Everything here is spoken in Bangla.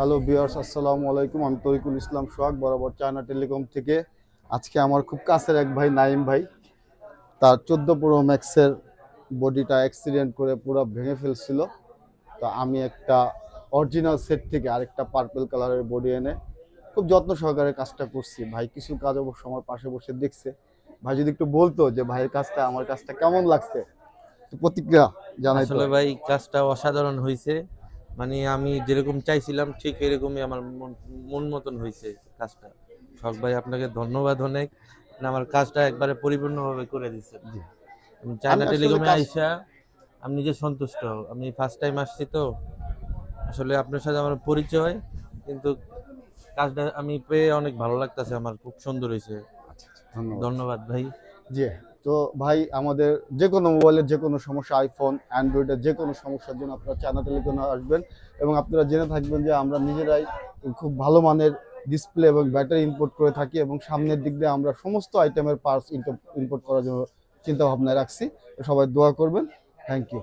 হ্যালো বিয়ার্স আসসালামু আলাইকুম। আমি তরিকুল ইসলাম সোহাগ, বরাবর চায়না টেলিকম থেকে। আজকে আমার খুব কাছের এক ভাই নাইম ভাই। তার চোদ্দ প্রো ম্যাক্সের বডিটা অ্যাক্সিডেন্ট করে পুরো ভেঙে ফেলছিল। তো আমি একটা অরিজিনাল সেট থেকে আরেকটা পার্পল কালারের বডি এনে খুব যত্ন সহকারে কাজটা করছি। ভাই কিছু কাজ অবশ্য আমার পাশে বসে দেখছে। ভাই যদি একটু বলতো যে, ভাইয়ের কাজটা, আমার কাজটা কেমন লাগছে? প্রতিক্রিয়া জানাই ভাই, কাজটা অসাধারণ হয়েছে মানে আমি যেরকম চাইছিলাম ঠিক এরকমই আমার মন মন মতন হয়েছে কাজটা। শখ ভাই আপনাকে ধন্যবাদ অনেক। আপনি আমার কাজটা একবারে পরিপূর্ণভাবে করে দিচ্ছেন আমি চায়না টেলিকমে আইসা আমি নিজে সন্তুষ্ট। আমি ফার্স্ট টাইম আসছি তো। আসলে আপনার সাথে আমার পরিচয় কিন্তু কাজটা আমি পেয়ে অনেক ভালো লাগতেছে আমার খুব সুন্দর হয়েছে ধন্যবাদ। ধন্যবাদ ভাই। জি। তো ভাই, আমাদের যে কোনো মোবাইলের যে কোনো সমস্যা আইফোন অ্যান্ড্রয়েডের যে কোনো সমস্যার জন্য আপনারা চায়না টেলিকনে আসবেন এবং আপনারা জেনে থাকবেন যে আমরা নিজেরাই খুব ভালো মানের ডিসপ্লে এবং ব্যাটারি ইম্পোর্ট করে থাকি এবং সামনের দিক দিয়ে আমরা সমস্ত আইটেমের পার্টস ইম্পোর্ট করার জন্য চিন্তাভাবনায় রাখছি। সবাই দোয়া করবেন। Thank you